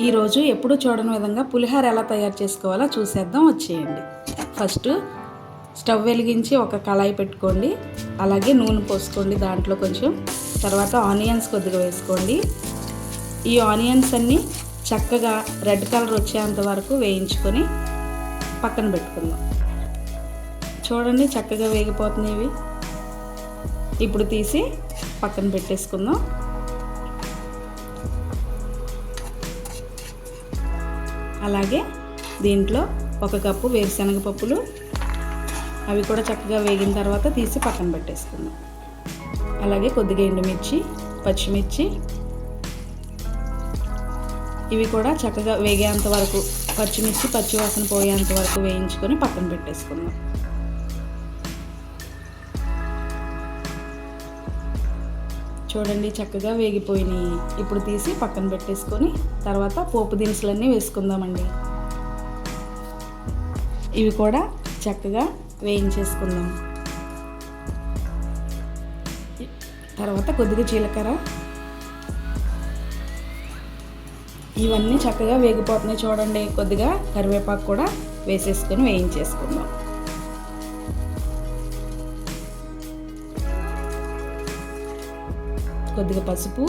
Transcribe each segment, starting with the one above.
ఈరోజు ఎప్పుడు చూడని విధంగా పులిహోర ఎలా తయారు చేసుకోవాలో చూసేద్దాం. వచ్చేయండి. ఫస్ట్ స్టవ్ వెలిగించి ఒక కళాయి పెట్టుకోండి. అలాగే నూనె పోసుకోండి దాంట్లో కొంచెం. తర్వాత ఆనియన్స్ కొద్దిగా వేసుకోండి. ఈ ఆనియన్స్ అన్నీ చక్కగా రెడ్ కలర్ వచ్చేంత వరకు వేయించుకొని పక్కన పెట్టుకుందాం. చూడండి చక్కగా వేగిపోతున్నాయి ఇవి. ఇప్పుడు తీసి పక్కన పెట్టేసుకుందాం. అలాగే దీంట్లో ఒక కప్పు వేరుశనగ పప్పులు. అవి కూడా చక్కగా వేగిన తర్వాత తీసి పక్కన పెట్టేసుకుందాం. అలాగే కొద్దిగా ఎండుమిర్చి పచ్చిమిర్చి. ఇవి కూడా చక్కగా వేగేంత వరకు పచ్చిమిర్చి పచ్చివాసన పోయేంత వరకు వేయించుకొని పక్కన పెట్టేసుకుందాం. చూడండి చక్కగా వేగిపోయినాయి. ఇప్పుడు తీసి పక్కన పెట్టేసుకొని తర్వాత పోపు దినుసులన్నీ వేసుకుందామండి. ఇవి కూడా చక్కగా వేయించేసుకుందాం. తర్వాత కొద్దిగా జీలకర్ర. ఇవన్నీ చక్కగా వేగిపోతున్నాయి చూడండి. కొద్దిగా కరివేపాకు కూడా వేసేసుకొని వేయించేసుకుందాం. కొద్దిగా పసుపు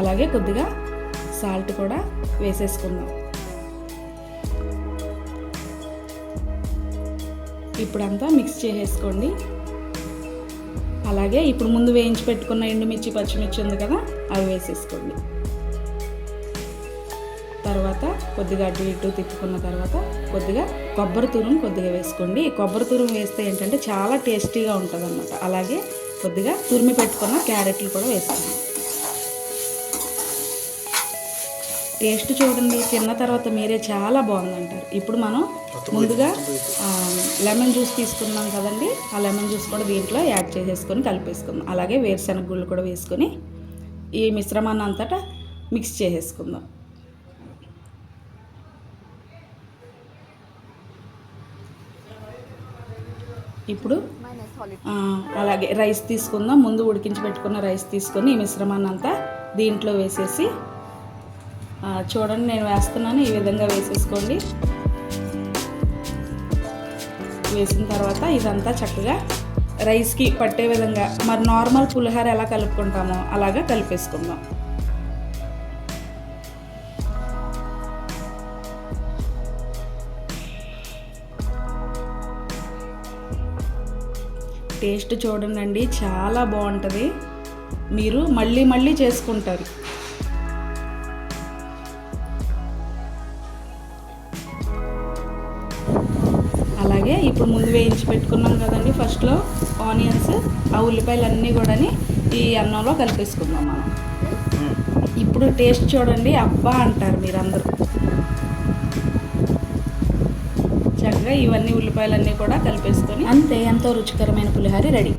అలాగే కొద్దిగా సాల్ట్ కూడా వేసేసుకుందాం. ఇప్పుడంతా మిక్స్ చేసేసుకోండి. అలాగే ఇప్పుడు ముందు వేయించి పెట్టుకున్న ఎండుమిర్చి పచ్చిమిర్చి ఉంది కదా అవి వేసేసుకోండి. తర్వాత కొద్దిగా అటు ఇటు తిప్పుకున్న తర్వాత కొద్దిగా కొబ్బరి తురుము కొద్దిగా వేసుకోండి. కొబ్బరి తురుము వేస్తే ఏంటంటే చాలా టేస్టీగా ఉంటుంది అలాగే కొద్దిగా తురిమి పెట్టుకున్న క్యారెట్లు కూడా వేసుకోండి టేస్ట్ చూడండి తిన్న తర్వాత మీరే చాలా బాగుందంటారు. ఇప్పుడు మనం ముందుగా లెమన్ జ్యూస్ తీసుకున్నాం కదండి. ఆ లెమన్ జ్యూస్ కూడా దీంట్లో యాడ్ చేసేసుకొని కలిపేసుకుందాం. అలాగే వేరుశనగ గుళ్ళు కూడా వేసుకొని ఈ మిశ్రమాన్ని అంతటా మిక్స్ చేసేసుకుందాం. ఇప్పుడు అలాగే రైస్ తీసుకుందాం. ముందు ఉడికించి పెట్టుకున్న రైస్ తీసుకొని ఈ మిశ్రమాన్ని అంతా దీంట్లో వేసేసి చూడండి నేను వేస్తున్నాను. ఈ విధంగా వేసేసుకోండి. వేసిన తర్వాత ఇదంతా చక్కగా రైస్కి పట్టే విధంగా మరి నార్మల్ పులిహోర ఎలా కలుపుకుంటామో అలాగా కలిపేసుకుందాం. టేస్ట్ చూడండి చాలా బాగుంటుంది. మీరు మళ్ళీ మళ్ళీ చేసుకుంటారు. అలాగే ఇప్పుడు ముందు వేయించి పెట్టుకున్నాం కదండి ఫస్ట్లో ఆనియన్స్ ఆ ఉల్లిపాయలు అన్నీ కూడా ఈ అన్నంలో కలిపేసుకుందాం మనం. ఇప్పుడు టేస్ట్ చూడండి అబ్బా అంటారు మీరందరూ. ఇవన్నీ ఉల్లిపాయలన్నీ కూడా కలిపేసుకొని అంతే ఎంతో రుచికరమైన పులిహారి రెడీ.